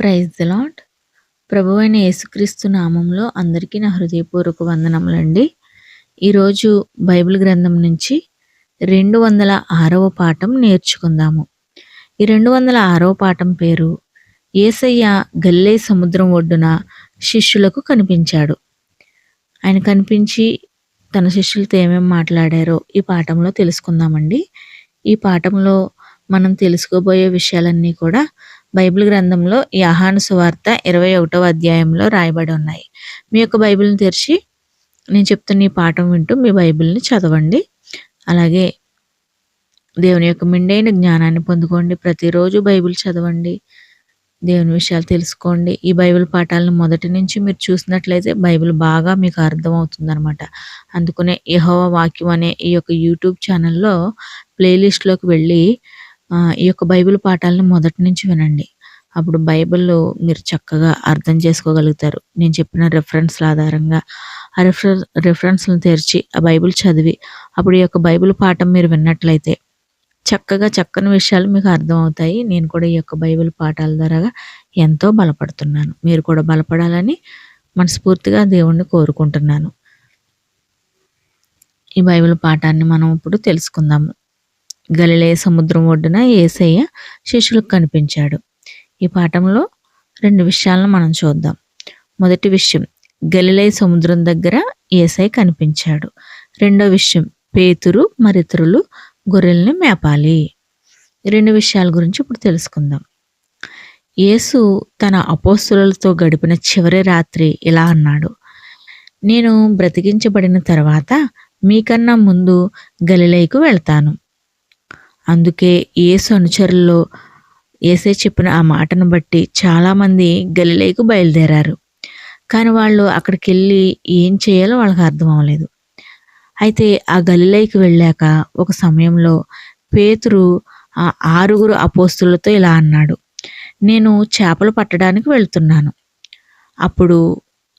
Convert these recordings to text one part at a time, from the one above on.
Praise the lot ప్రభు అయిన యేసుక్రీస్తు నామంలో అందరికీ నా హృదయపూర్వక వందనములండి. ఈరోజు బైబిల్ గ్రంథం నుంచి రెండు వందల ఆరవ పాఠం నేర్చుకుందాము. ఈ రెండు వందల ఆరవ పాఠం పేరు ఏసయ్య గల్లే సముద్రం ఒడ్డున శిష్యులకు కనిపించాడు. ఆయన కనిపించి తన శిష్యులతో ఏమేమి మాట్లాడారో ఈ పాఠంలో తెలుసుకుందామండి. ఈ పాఠంలో మనం తెలుసుకోబోయే విషయాలన్నీ కూడా బైబిల్ గ్రంథంలో యాహాను సువార్త ఇరవై ఒకటవ అధ్యాయంలో రాయబడి ఉన్నాయి. మీ యొక్క బైబిల్ని తెరిచి నేను చెప్తున్న ఈ పాఠం వింటూ మీ బైబిల్ని చదవండి. అలాగే దేవుని యొక్క మిండైన జ్ఞానాన్ని పొందుకోండి. ప్రతిరోజు బైబిల్ చదవండి. దేవుని విషయాలు తెలుసుకోండి. ఈ బైబిల్ పాఠాలను మొదటి నుంచి మీరు చూసినట్లయితే బైబిల్ బాగా మీకు అర్థమవుతుంది అనమాట అందుకనే యహోవ వాక్యం అనే ఈ యొక్క యూట్యూబ్ ఛానల్లో ప్లేలిస్ట్లోకి వెళ్ళి ఈ యొక్క బైబిల్ పాఠాలను మొదటి నుంచి వినండి. అప్పుడు బైబిల్ మీరు చక్కగా అర్థం చేసుకోగలుగుతారు. నేను చెప్పిన రెఫరెన్స్ల ఆధారంగా. ఆ రెఫరెన్స్ రెఫరెన్స్లను తెరిచి ఆ బైబిల్ చదివి అప్పుడు ఈ యొక్క బైబిల్ పాఠం మీరు విన్నట్లయితే చక్కగా చక్కని విషయాలు మీకు అర్థమవుతాయి. నేను కూడా ఈ యొక్క బైబిల్ పాఠాల ద్వారా ఎంతో బలపడుతున్నాను. మీరు కూడా బలపడాలని మనస్ఫూర్తిగా దేవుణ్ణి కోరుకుంటున్నాను. ఈ బైబిల్ పాఠాన్ని మనం ఇప్పుడు తెలుసుకుందాము. గలిలే సముద్రం ఒడ్డున ఏసయ్య శిష్యులకు కనిపించాడు. ఈ పాఠంలో రెండు విషయాలను మనం చూద్దాం. మొదటి విషయం గలిలే సముద్రం దగ్గర ఏసై కనిపించాడు. రెండో విషయం పేతురు మరితరులు గొర్రెల్ని మేపాలి. రెండు విషయాల గురించి ఇప్పుడు తెలుసుకుందాం. యేసు తన అపోస్తులతో గడిపిన చివరి రాత్రి ఇలా అన్నాడు. నేను బ్రతికించబడిన తర్వాత మీకన్నా ముందు గలిలైకు వెళ్తాను. అందుకే ఏసు అనుచరుల్లో ఏసే చెప్పిన ఆ మాటను బట్టి చాలామంది గలిలేకు బయలుదేరారు. కానీ వాళ్ళు అక్కడికి వెళ్ళి ఏం చేయాలో వాళ్ళకి అర్థం అవ్వలేదు. అయితే ఆ గలిలేకి వెళ్ళాక ఒక సమయంలో పేతురు ఆ ఆరుగురు అపోస్తులతో ఇలా అన్నాడు నేను చేపలు పట్టడానికి వెళ్తున్నాను. అప్పుడు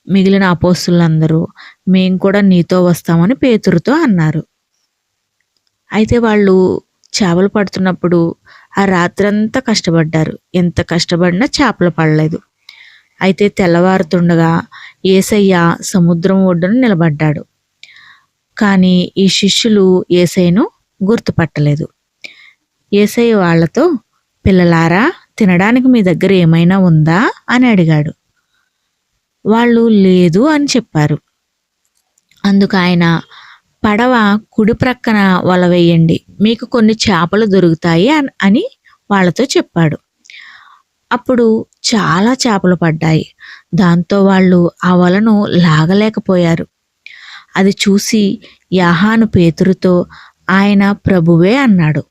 మిగిలిన అపోస్తులందరూ మేము కూడా నీతో వస్తామని పేతురుతో అన్నారు. అయితే వాళ్ళు చేపలు పడుతున్నప్పుడు ఆ రాత్రంతా కష్టపడ్డారు. ఎంత కష్టపడినా చేపలు పడలేదు. అయితే తెల్లవారుతుండగా ఏసయ్య సముద్రం ఒడ్డున నిలబడ్డాడు. కానీ ఈ శిష్యులు ఏసైను గుర్తుపట్టలేదు. ఏసయ్య వాళ్ళతో పిల్లలారా తినడానికి మీ దగ్గర ఏమైనా ఉందా? అని అడిగాడు. వాళ్ళు లేదు అని చెప్పారు. అందుకు ఆయన పడవ కుడి ప్రక్కన వల వేయండి. మీకు కొన్ని చేపలు దొరుకుతాయి అని వాళ్ళతో చెప్పాడు. అప్పుడు చాలా చేపలు పడ్డాయి. దాంతో వాళ్ళు ఆ వలను లాగలేకపోయారు. అది చూసి యాహాను పేతురుతో ఆయన ప్రభువే అన్నాడు.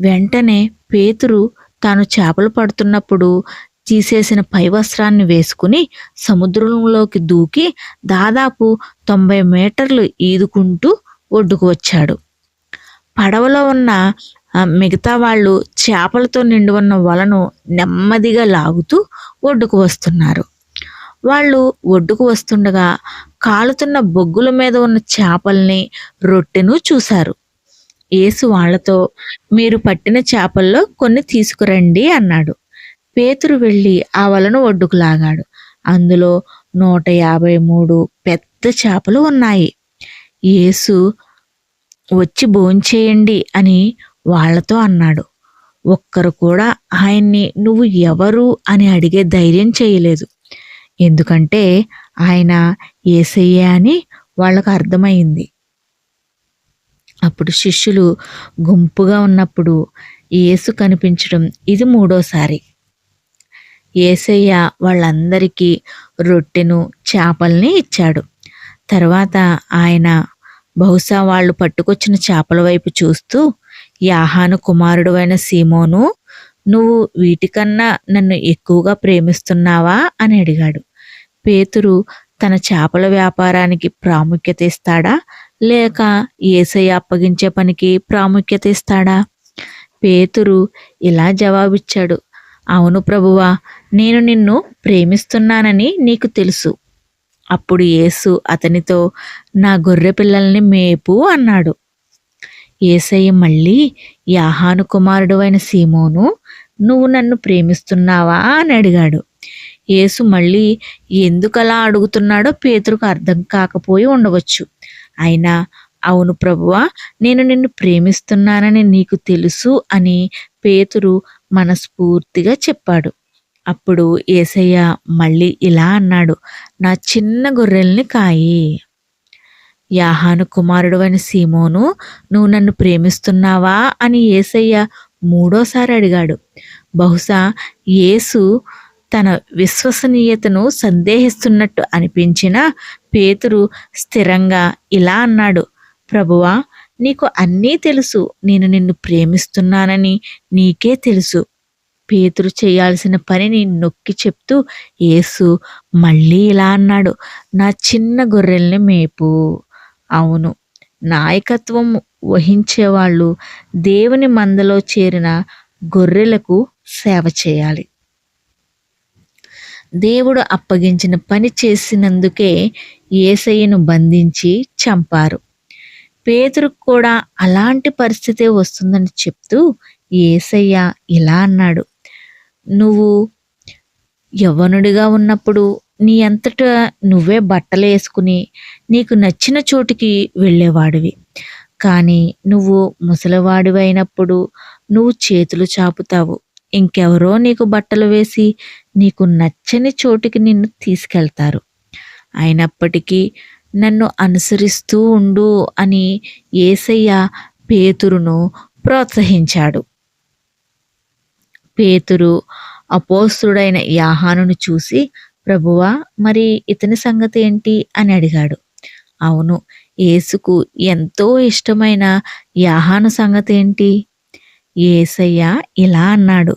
వెంటనే పేతురు తాను చేపలు పడుతున్నప్పుడు తీసేసిన పై వస్త్రాన్ని వేసుకుని సముద్రంలోకి దూకి దాదాపు తొంభై మీటర్లు ఈదుకుంటూ ఒడ్డుకు వచ్చాడు. పడవలో ఉన్న మిగతా వాళ్ళు చేపలతో నిండి ఉన్న వలను నెమ్మదిగా లాగుతూ ఒడ్డుకు వస్తున్నారు. వాళ్ళు ఒడ్డుకు వస్తుండగా కాలుతున్న బొగ్గుల మీద ఉన్న చేపల్ని రొట్టెను చూశారు. ఏసు వాళ్ళతో మీరు పట్టిన చేపల్లో కొన్ని తీసుకురండి అన్నాడు. పేతురు వెళ్ళి ఆ వలను ఒడ్డుకు లాగాడు. అందులో నూట యాభై మూడు పెద్ద చేపలు ఉన్నాయి. యేసు వచ్చి భోంచేయండి అని వాళ్ళతో అన్నాడు. ఒక్కరు కూడా ఆయన్ని నువ్వు ఎవరు అని అడిగే ధైర్యం చేయలేదు. ఎందుకంటే ఆయన ఏసయ్యే అని వాళ్ళకు అర్థమైంది. అప్పుడు శిష్యులు గుంపుగా ఉన్నప్పుడు యేసు కనిపించడం ఇది మూడోసారి. ఏసయ్య వాళ్ళందరికీ రొట్టెను చేపల్ని ఇచ్చాడు. తర్వాత ఆయన బహుశా వాళ్ళు పట్టుకొచ్చిన చేపల వైపు చూస్తూ యాహాను కుమారుడు అయిన సీమోను నువ్వు వీటికన్నా నన్ను ఎక్కువగా ప్రేమిస్తున్నావా? అని అడిగాడు. పేతురు తన చేపల వ్యాపారానికి ప్రాముఖ్యత ఇస్తాడా? లేక ఏసయ్య అప్పగించే పనికి ప్రాముఖ్యత ఇస్తాడా? పేతురు ఇలా జవాబిచ్చాడు. అవును ప్రభువా నేను నిన్ను ప్రేమిస్తున్నానని నీకు తెలుసు. అప్పుడు యేసు అతనితో నా గొర్రె పిల్లల్ని మేపు అన్నాడు. ఏసయ్య మళ్ళీ యాహాను కుమారుడు అయిన సీమోను నువ్వు నన్ను ప్రేమిస్తున్నావా? అని అడిగాడు. యేసు మళ్ళీ ఎందుకలా అడుగుతున్నాడో పేతురుకు అర్థం కాకపోయి ఉండవచ్చు. అయినా అవును ప్రభువా నేను నిన్ను ప్రేమిస్తున్నానని నీకు తెలుసు అని పేతురు మనస్ఫూర్తిగా చెప్పాడు. అప్పుడు ఏసయ్య మళ్ళీ ఇలా అన్నాడు నా చిన్న గొర్రెల్ని కాయి. యాహాను కుమారుడు అని సీమోను నువ్వు నన్ను ప్రేమిస్తున్నావా? అని ఏసయ్య మూడోసారి అడిగాడు. బహుశా యేసు తన విశ్వసనీయతను సందేహిస్తున్నట్టు అనిపించిన పేతురు స్థిరంగా ఇలా అన్నాడు ప్రభువా నీకు అన్నీ తెలుసు. నేను నిన్ను ప్రేమిస్తున్నానని నీకే తెలుసు. పేతురు చేయాల్సిన పనిని నొక్కి చెప్తూ యేసు మళ్ళీ ఇలా అన్నాడు నా చిన్న గొర్రెల్ని మేపు. అవును నాయకత్వం వహించేవాళ్ళు దేవుని మందలో చేరిన గొర్రెలకు సేవ చేయాలి. దేవుడు అప్పగించిన పని చేసినందుకే ఏసయ్యను బంధించి చంపారు. పేతురుకు కూడా అలాంటి పరిస్థితే వస్తుందని చెప్తూ ఏసయ్య ఇలా అన్నాడు నువ్వు యవ్వనుడిగా ఉన్నప్పుడు నీ అంతట నువ్వే బట్టలు వేసుకుని నీకు నచ్చిన చోటికి వెళ్ళేవాడివి. కానీ నువ్వు ముసలివాడివి అయినప్పుడు నువ్వు చేతులు చాపుతావు. ఇంకెవరో నీకు బట్టలు వేసి నీకు నచ్చని చోటికి నిన్ను తీసుకెళ్తారు. అయినప్పటికీ నన్ను అనుసరిస్తూ ఉండు అని ఏసయ్య పేతురును ప్రోత్సహించాడు. పేతురు అపోస్తుడైన యాహానును చూసి ప్రభువా మరి ఇతని సంగతి ఏంటి అని అడిగాడు. అవును యేసుకు ఎంతో ఇష్టమైన యాహాను సంగతి ఏంటి ఏసయ్య ఇలా అన్నాడు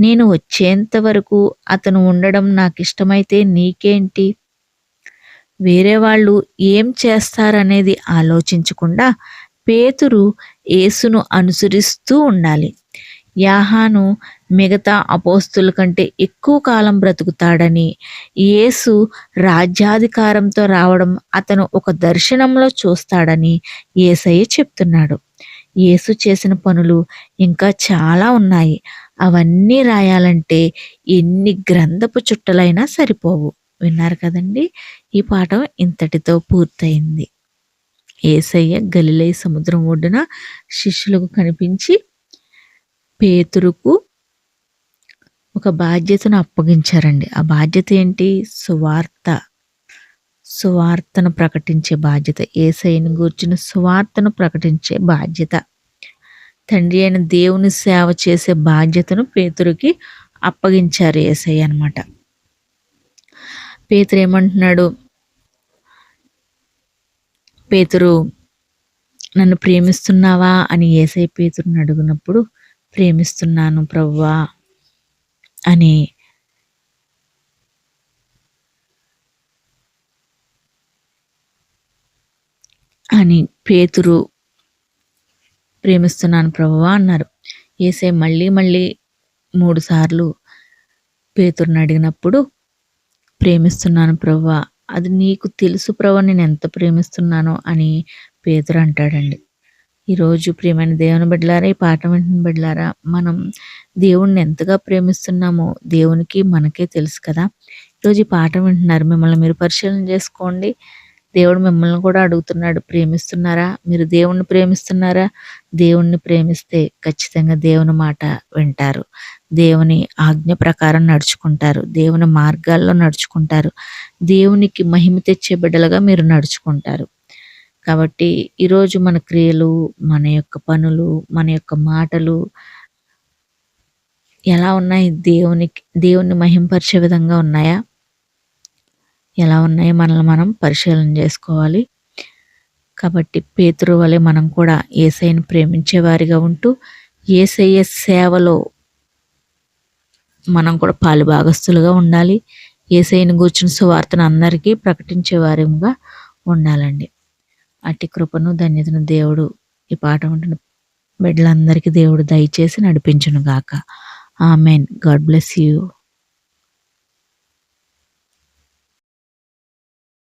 నేను వచ్చేంత వరకు అతను ఉండడం నాకు ఇష్టమైతే నీకేంటి? వేరే వాళ్ళు ఏం చేస్తారనేది ఆలోచించకుండా పేతురు యేసును అనుసరిస్తూ ఉండాలి. యాహాను మిగతా అపోస్తుల కంటే ఎక్కువ కాలం బ్రతుకుతాడని యేసు రాజ్యాధికారంతో రావడం అతను ఒక దర్శనంలో చూస్తాడని ఏసయ్య చెప్తున్నాడు. యేసు చేసిన పనులు ఇంకా చాలా ఉన్నాయి. అవన్నీ రాయాలంటే ఎన్ని గ్రంథపు చుట్టలైనా సరిపోవు. విన్నారు కదండి? ఈ పాఠం ఇంతటితో పూర్తయింది. ఏసయ్య గలిలై సముద్రం ఒడ్డున శిష్యులకు కనిపించి పేతురుకు ఒక బాధ్యతను అప్పగించారండి. ఆ బాధ్యత ఏంటి? సువార్త. సువార్తను ప్రకటించే బాధ్యత. ఏసైని గూర్చిన సువార్తను ప్రకటించే బాధ్యత. తండ్రి అయిన దేవుని సేవ చేసే బాధ్యతను పేతురుకి అప్పగించారు ఏసై అనమాట పేతురు ఏమంటున్నాడు? పేతురు నన్ను ప్రేమిస్తున్నావా? అని ఏసై పేతురుని అడుగునప్పుడు ప్రేమిస్తున్నాను ప్రవ్వా. అని అని పేతురు ప్రేమిస్తున్నాను ప్రభువా అన్నారు. ఏసే మళ్ళీ మళ్ళీ మూడు సార్లు పేతురుని అడిగినప్పుడు ప్రేమిస్తున్నాను ప్రభువా అది నీకు తెలుసు ప్రభు నేను ఎంత ప్రేమిస్తున్నానో అని పేతురు అంటాడండి. ఈరోజు ప్రియమైన దేవుని బిడ్డలారా ఈ పాఠం వింటున్న బిడ్డలారా మనం దేవుణ్ణి ఎంతగా ప్రేమిస్తున్నామో దేవునికి మనకే తెలుసు కదా. ఈరోజు ఈ పాఠం వింటున్నారు. మిమ్మల్ని మీరు పరిశీలన చేసుకోండి. దేవుడు మిమ్మల్ని కూడా అడుగుతున్నాడు. ప్రేమిస్తున్నారా? మీరు దేవుణ్ణి ప్రేమిస్తున్నారా? దేవుణ్ణి ప్రేమిస్తే ఖచ్చితంగా దేవుని మాట వింటారు. దేవుని ఆజ్ఞ ప్రకారం నడుచుకుంటారు. దేవుని మార్గాల్లో నడుచుకుంటారు. దేవునికి మహిమ తెచ్చే బిడ్డలుగా మీరు నడుచుకుంటారు. కాబట్టి ఈరోజు మన క్రియలు మన యొక్క పనులు మన యొక్క మాటలు ఎలా ఉన్నాయి? దేవునికి దేవుణ్ణి మహింపరిచే విధంగా ఉన్నాయా? ఎలా ఉన్నాయి? మనల్ని మనం పరిశీలన చేసుకోవాలి. కాబట్టి పేతురు వలె మనం కూడా ఏసైని ప్రేమించేవారిగా ఉంటూ ఏసయ్య సేవలో మనం కూడా పాలు భాగస్తులుగా ఉండాలి. ఏసైని కూర్చుని సువార్తను అందరికీ ప్రకటించే వారిగా ఉండాలండి. అట్టి కృపను ధన్యతను దేవుడు ఈ పాట ఉంటున్న బిడ్డలందరికీ దేవుడు దయచేసి నడిపించును గాక ఆమెన్. God bless you.